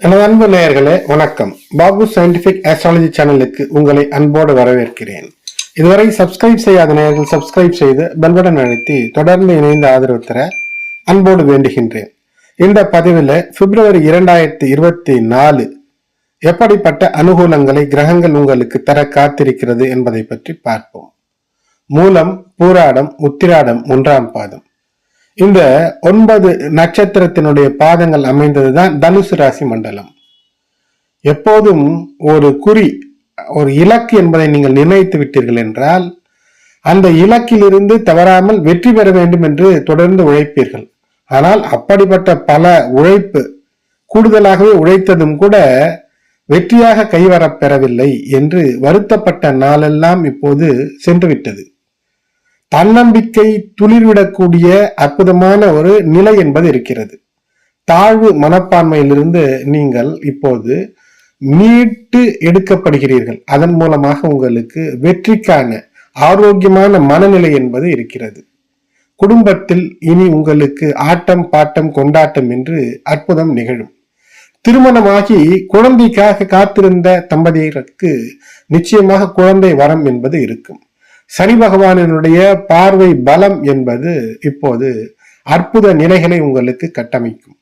எனது அன்பு நேயர்களே வணக்கம். பாபு சயின்டிபிக் ஆஸ்ட்ராலஜி சேனலுக்கு உங்களை அன்போடு வரவேற்கிறேன். இதுவரை சப்ஸ்கிரைப் செய்யாத நேயர்கள் சப்ஸ்கிரைப் செய்து பெல்படன் அழுத்தி தொடர்ந்து இணைந்து ஆதரவு தர அன்போடு வேண்டுகின்றேன். இந்த பதிவில் பிப்ரவரி இரண்டாயிரத்தி இருபத்தி நாலு எப்படிப்பட்ட அனுகூலங்களை கிரகங்கள் உங்களுக்கு தர காத்திருக்கிறது என்பதை பற்றி பார்ப்போம். மூலம் பூராடம் உத்திராடம் மூன்றாம் பாதம். இந்த ஒன்பது நட்சத்திரத்தினுடைய பாதங்கள் அமைந்ததுதான் தனுசு ராசி மண்டலம். எப்போதும் ஒரு குறி ஒரு இலக்கு என்பதை நீங்கள் நிர்ணயித்து விட்டீர்கள் என்றால் அந்த இலக்கிலிருந்து தவறாமல் வெற்றி பெற வேண்டும் என்று தொடர்ந்து உழைப்பீர்கள். ஆனால் அப்படிப்பட்ட பல உழைப்பு கூடுதலாகவே உழைத்ததும் கூட வெற்றியாக கைவரப்பெறவில்லை என்று வருத்தப்பட்ட நாளெல்லாம் இப்போது சென்றுவிட்டது. தன்னம்பிக்கை துளிர்விடக்கூடிய அற்புதமான ஒரு நிலை என்பது இருக்கிறது. தாழ்வு மனப்பான்மையிலிருந்து நீங்கள் இப்போது மீட்டு எடுக்கப்படுகிறீர்கள். அதன் மூலமாக உங்களுக்கு வெற்றிக்கான ஆரோக்கியமான மனநிலை என்பது இருக்கிறது. குடும்பத்தில் இனி உங்களுக்கு ஆட்டம் பாட்டம் கொண்டாட்டம் என்று அற்புதம் நிகழும். திருமணமாகி குழந்தைக்காக காத்திருந்த தம்பதியருக்கு நிச்சயமாக குழந்தை வரம் என்பது இருக்கும். சனி பகவானினுடைய பார்வை பலம் என்பது இப்போது அற்புத நிலைகளை உங்களுக்கு கட்டமைக்கும்.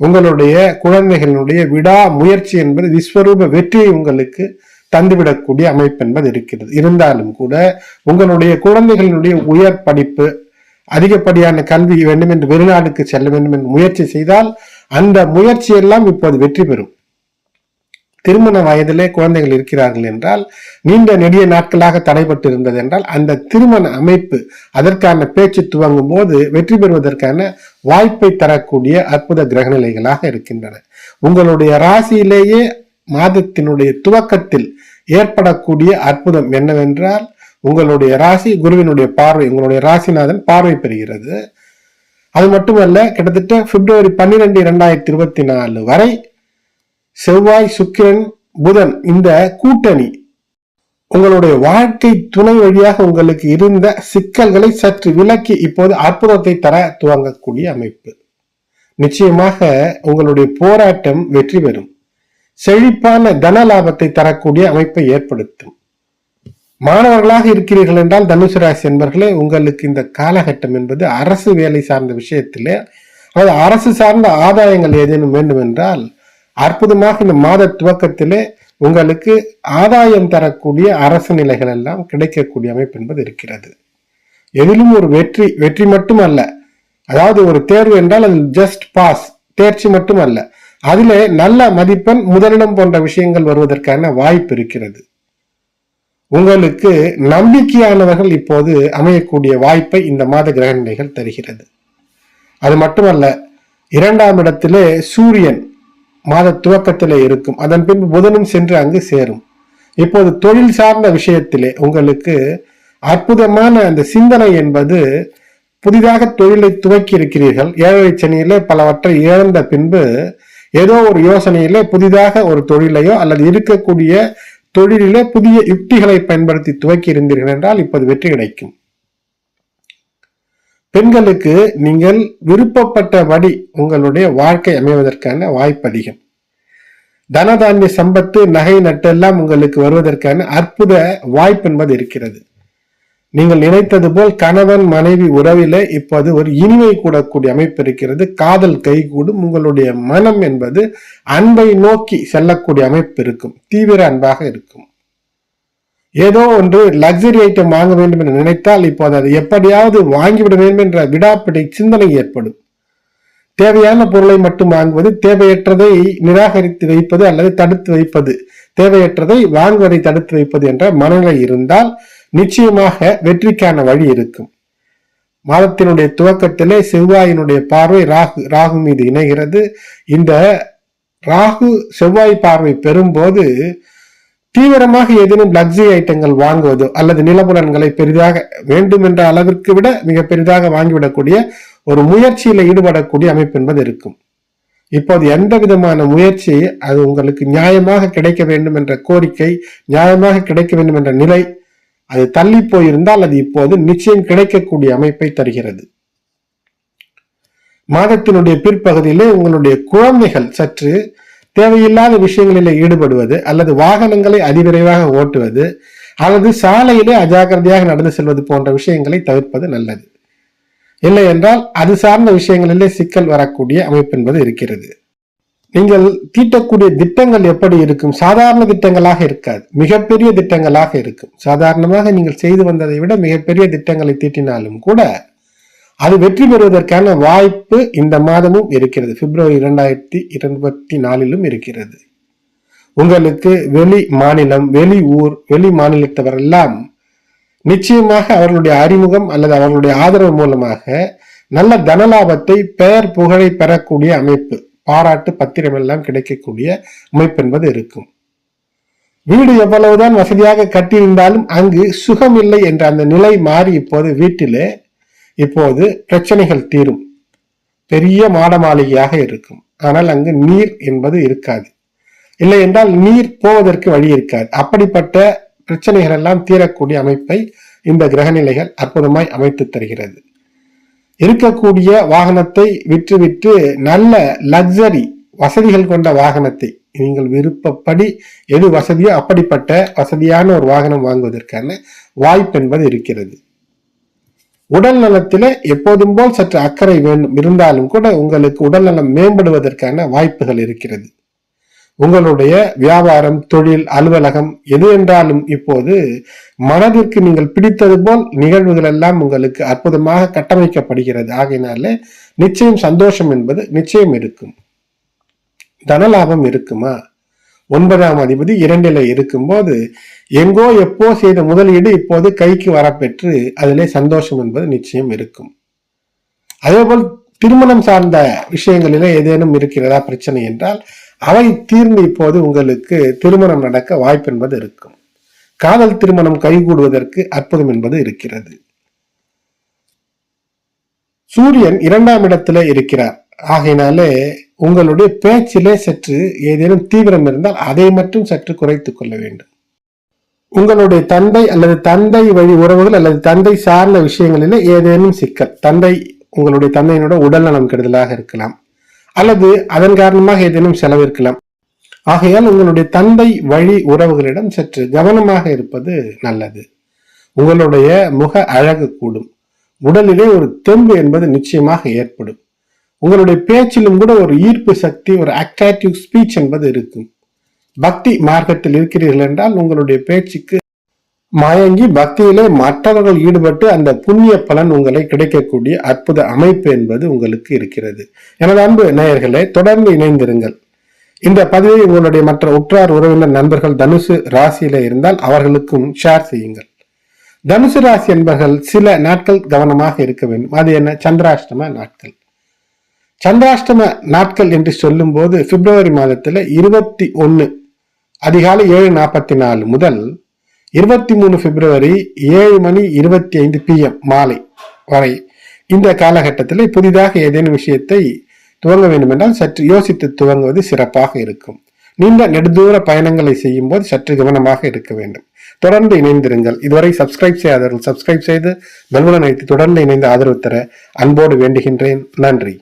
உங்களுடைய குழந்தைகளினுடைய விடா முயற்சி என்பது விஸ்வரூப வெற்றியை உங்களுக்கு தந்துவிடக்கூடிய அமைப்பு என்பது இருக்கிறது. இருந்தாலும் கூட உங்களுடைய குழந்தைகளினுடைய உயர் படிப்பு அதிகப்படியான கல்வி வேண்டும் என்று வெளிநாடுக்கு செல்ல வேண்டும் என்று முயற்சி செய்தால் அந்த முயற்சி எல்லாம் இப்போது வெற்றி பெறும். திருமண வயதிலே குழந்தைகள் இருக்கிறார்கள் என்றால் நீண்ட நெடிய நாட்களாக தடைபட்டு இருந்தது என்றால் அந்த திருமண அமைப்பு அதற்கான பேச்சு துவங்கும் போது வெற்றி பெறுவதற்கான வாய்ப்பை தரக்கூடிய அற்புத கிரகநிலைகளாக இருக்கின்றன. உங்களுடைய ராசியிலேயே மாதத்தினுடைய துவக்கத்தில் ஏற்படக்கூடிய அற்புதம் என்னவென்றால் உங்களுடைய ராசி குருவினுடைய பார்வை உங்களுடைய ராசிநாதன் பார்வை பெறுகிறது. அது மட்டுமல்ல கிட்டத்தட்ட பிப்ரவரி பன்னிரெண்டு இரண்டாயிரத்தி இருபத்தி நாலு வரை செவ்வாய் சுக்கிரன் புதன் இந்த கூட்டணி. உங்களுடைய வாழ்க்கை துணை வழியாக உங்களுக்கு இருந்த சிக்கல்களை சற்று விலக்கி இப்போது அற்புதத்தை தர துவங்கக்கூடிய அமைப்பு. நிச்சயமாக உங்களுடைய போராட்டம் வெற்றி பெறும். செழிப்பான தன லாபத்தை தரக்கூடிய அமைப்பை ஏற்படுத்தும். மாணவர்களாக இருக்கிறீர்கள் என்றால் தனுசு ராசி என்பர்களே உங்களுக்கு இந்த காலகட்டம் என்பது அரசு வேலை சார்ந்த விஷயத்திலே அதாவது அரசு சார்ந்த ஆதாயங்கள் ஏதேனும் வேண்டும் என்றால் அற்புதமாக இந்த மாத துவக்கத்திலே உங்களுக்கு ஆதாயம் தரக்கூடிய அரசு நிலைகள் எல்லாம் கிடைக்கக்கூடிய அமைப்பு என்பது இருக்கிறது. எதிலும் ஒரு வெற்றி வெற்றி மட்டும் அல்ல அதாவது ஒரு தேர்வு என்றால் அது ஜஸ்ட் பாஸ் தேர்ச்சி மட்டும் அல்ல அதிலே நல்ல மதிப்பெண் முதலிடம் போன்ற விஷயங்கள் வருவதற்கான வாய்ப்பு இருக்கிறது. உங்களுக்கு நம்பிக்கையானவர்கள் இப்போது அமையக்கூடிய வாய்ப்பை இந்த மாத கிரக தருகிறது. அது மட்டுமல்ல இரண்டாம் இடத்திலே சூரியன் மாத துவக்கத்திலே இருக்கும். அதன் பின்பு புதனும் சென்று அங்கு சேரும். இப்போது தொழில் சார்ந்த விஷயத்திலே உங்களுக்கு அற்புதமான அந்த சிந்தனை என்பது புதிதாக தொழிலை துவக்கி இருக்கிறீர்கள். ஏழரை சனியிலே பலவற்றை இழந்த பின்பு ஏதோ ஒரு யோசனையிலே புதிதாக ஒரு தொழிலையோ அல்லது இருக்கக்கூடிய தொழிலிலே புதிய யுக்திகளை பயன்படுத்தி துவக்கி இருந்தீர்கள் என்றால் இப்போது வெற்றி கிடைக்கும். பெண்களுக்கு நீங்கள் விருப்பப்பட்டபடி உங்களுடைய வாழ்க்கை அமைவதற்கான வாய்ப்பு அதிகம் தனதானிய சம்பத்து நகை நட்டெல்லாம் உங்களுக்கு வருவதற்கான அற்புத வாய்ப்பு என்பது இருக்கிறது. நீங்கள் நினைத்தது போல் கணவன் மனைவி உறவிலே இப்போது ஒரு இனிமை கூடக்கூடிய அமைப்பு இருக்கிறது. காதல் கைகூடும் உங்களுடைய மனம் என்பது அன்பை நோக்கி செல்லக்கூடிய அமைப்பு இருக்கும். தீவிர அன்பாக இருக்கும். ஏதோ ஒன்று லக்ஸரி ஐட்டம் வாங்க வேண்டும் என்று நினைத்தால் இப்போது அதை எப்படியாவது வாங்கிவிட வேண்டும் என்ற விடாப்பிடி சிந்தனை ஏற்படும். தேவையான பொருளை மட்டும் வாங்குவது தேவையற்றதை நிராகரித்து வைப்பது அல்லது தடுத்து வைப்பது தேவையற்றதை வாங்குவதை தடுத்து வைப்பது என்ற மனநிலை இருந்தால் நிச்சயமாக வெற்றிக்கான வழி இருக்கும். மாதத்தினுடைய துவக்கத்திலே செவ்வாயினுடைய பார்வை ராகு ராகு மீது இணைகிறது. இந்த ராகு செவ்வாய் பார்வை பெறும்போது தீவிரமாக ஏதேனும் லக்ஸரி ஐட்டங்கள் வாங்குவதோ அல்லது நிலபுலன்களை பெரிதாக வேண்டும் என்ற அளவிற்கு விட மிக பெரிதாக வாங்கிவிடக்கூடிய ஒரு முயற்சியில ஈடுபடக்கூடிய அமைப்பு என்பது இருக்கும். இப்போது எந்த விதமான முயற்சி அது உங்களுக்கு நியாயமாக கிடைக்க வேண்டும் என்ற கோரிக்கை நியாயமாக கிடைக்க வேண்டும் என்ற நிலை அது தள்ளி போயிருந்தால் அது இப்போது நிச்சயம் கிடைக்கக்கூடிய அமைப்பை தருகிறது. மாதத்தினுடைய பிற்பகுதியிலே உங்களுடைய குழந்தைகள் சற்று தேவையில்லாத விஷயங்களில் ஈடுபடுவது அல்லது வாகனங்களை அதிவிரைவாக ஓட்டுவது அல்லது சாலையிலே அஜாக்கிரதையாக நடந்து செல்வது போன்ற விஷயங்களை தவிர்ப்பது நல்லது. இல்லை என்றால் அது சார்ந்த விஷயங்களிலே சிக்கல் வரக்கூடிய அமைப்பு என்பது இருக்கிறது. நீங்கள் தீட்டக்கூடிய திட்டங்கள் எப்படி இருக்கும்? சாதாரண திட்டங்களாக இருக்காது. மிகப்பெரிய திட்டங்களாக இருக்கும். சாதாரணமாக நீங்கள் செய்து வந்ததை விட மிகப்பெரிய திட்டங்களை தீட்டினாலும் கூட அது வெற்றி பெறுவதற்கான வாய்ப்பு இந்த மாதமும் இருக்கிறது. பிப்ரவரி இரண்டாயிரத்தி இருபத்தி நாலிலும் இருக்கிறது. உங்களுக்கு வெளி மாநிலம் வெளி ஊர் வெளி மாநிலத்தவரெல்லாம் நிச்சயமாக அவர்களுடைய அறிமுகம் அல்லது அவர்களுடைய ஆதரவு மூலமாக நல்ல தனலாபத்தை பெயர் புகழை பெறக்கூடிய அமைப்பு பாராட்டு பத்திரம் எல்லாம் கிடைக்கக்கூடிய அமைப்பு என்பது இருக்கும். வீடு எவ்வளவுதான் வசதியாக கட்டியிருந்தாலும் அங்கு சுகம் இல்லை என்ற அந்த நிலை மாறி இப்போது வீட்டிலே இப்போது பிரச்சனைகள் தீரும். பெரிய மாட மாளிகையாக இருக்கும். ஆனால் அங்கு நீர் என்பது இருக்காது. இல்லை என்றால் நீர் போவதற்கு வழி இருக்காது. அப்படிப்பட்ட பிரச்சனைகள் எல்லாம் தீரக்கூடிய அமைப்பை இந்த கிரகநிலைகள் அற்புதமாய் அமைத்து தருகிறது. இருக்கக்கூடிய வாகனத்தை விற்றுவிட்டு நல்ல லக்ஸரி வசதிகள் கொண்ட வாகனத்தை நீங்கள் விருப்பப்படி எது வசதியோ அப்படிப்பட்ட வசதியான ஒரு வாகனம் வாங்குவதற்கான வாய்ப்பு என்பது இருக்கிறது. உடல் நலத்தில எப்போதும் போல் சற்று அக்கறை வேண்டும். இருந்தாலும் கூட உங்களுக்கு உடல் நலம் மேம்படுவதற்கான வாய்ப்புகள் இருக்கிறது. உங்களுடைய வியாபாரம் தொழில் அலுவலகம் எது என்றாலும் இப்போது மனதிற்கு நீங்கள் பிடித்தது போல் நிகழ்வுகள் எல்லாம் உங்களுக்கு அற்புதமாக கட்டமைக்கப்படுகிறது. ஆகையினால நிச்சயம் சந்தோஷம் என்பது நிச்சயம் இருக்கும். தனலாபம் இருக்குமா? ஒன்பதாம் அதிபதி இரண்டில இருக்கும்போது எங்கோ எப்போ செய்த முதலீடு இப்போது கைக்கு வரப்பெற்று அதிலே சந்தோஷம் என்பது நிச்சயம் இருக்கும். அதேபோல் திருமணம் சார்ந்த விஷயங்களிலே ஏதேனும் இருக்கிறதா பிரச்சனை என்றால் அவை தீர்ந்து இப்போது உங்களுக்கு திருமணம் நடக்க வாய்ப்பு என்பது இருக்கும். காதல் திருமணம் கைகூடுவதற்கு அற்புதம் என்பது இருக்கிறது. சூரியன் இரண்டாம் இடத்துல இருக்கிறார். ஆகையினாலே உங்களுடைய பேச்சிலே சற்று ஏதேனும் தீவிரம் இருந்தால் அதை மட்டும் சற்று குறைத்துக் கொள்ள வேண்டும். உங்களுடைய தந்தை அல்லது தந்தை வழி உறவுகள் அல்லது தந்தை சார்ந்த விஷயங்களிலே ஏதேனும் சிக்கல் தந்தை உங்களுடைய தந்தையினோட உடல் நலம் கெடுதலாக இருக்கலாம் அல்லது அதன் காரணமாக ஏதேனும் செலவிருக்கலாம் ஆகையால் உங்களுடைய தந்தை வழி உறவுகளிடம் சற்று கவனமாக இருப்பது நல்லது. உங்களுடைய முக அழகு கூடும். உடலிலே ஒரு தெம்பு என்பது நிச்சயமாக ஏற்படும். உங்களுடைய பேச்சிலும் கூட ஒரு ஈர்ப்பு சக்தி ஒரு அட்ராக்டிவ் ஸ்பீச் என்பது இருக்கும். பக்தி மார்க்கத்தில் இருக்கிறீர்கள் என்றால் உங்களுடைய பேச்சுக்கு மயங்கி பக்தியிலே மற்றவர்கள் ஈடுபட்டு அந்த புண்ணிய பலன் உங்களை கிடைக்கக்கூடிய அற்புத அமைப்பு என்பது உங்களுக்கு இருக்கிறது. எனது அன்பு நேயர்களே தொடர்ந்து இணைந்திருங்கள். இந்த பதிவை உங்களுடைய மற்ற உற்றார் உறவினர் நண்பர்கள் தனுசு ராசியில இருந்தால் அவர்களுக்கும் ஷேர் செய்யுங்கள். தனுசு ராசி என்பர்கள் சில நாட்கள் கவனமாக இருக்க வேண்டும். அது என்ன? சந்திராஷ்டம நாட்கள். சந்திராஷ்டம நாட்கள் என்று சொல்லும் போது பிப்ரவரி மாதத்துல இருபத்தி ஒன்னு அதிகாலை ஏழு நாற்பத்தி நாலு முதல் இருபத்தி மூணு பிப்ரவரி ஏழு மணி இருபத்தி ஐந்து பிஎம் மாலை வரை. இந்த காலகட்டத்தில் புதிதாக ஏதேனும் விஷயத்தை துவங்க வேண்டுமென்றால் சற்று யோசித்து துவங்குவது சிறப்பாக இருக்கும். நீண்ட நெடுதூர பயணங்களை செய்யும் போது சற்று கவனமாக இருக்க வேண்டும். தொடர்ந்து இணைந்திருங்கள். இதுவரை சப்ஸ்கிரைப் செய்யாதவர்கள் சப்ஸ்கிரைப் செய்து பெல்புடன் வைத்து தொடர்ந்து இணைந்து ஆதரவு தர அன்போடு வேண்டுகின்றேன். நன்றி.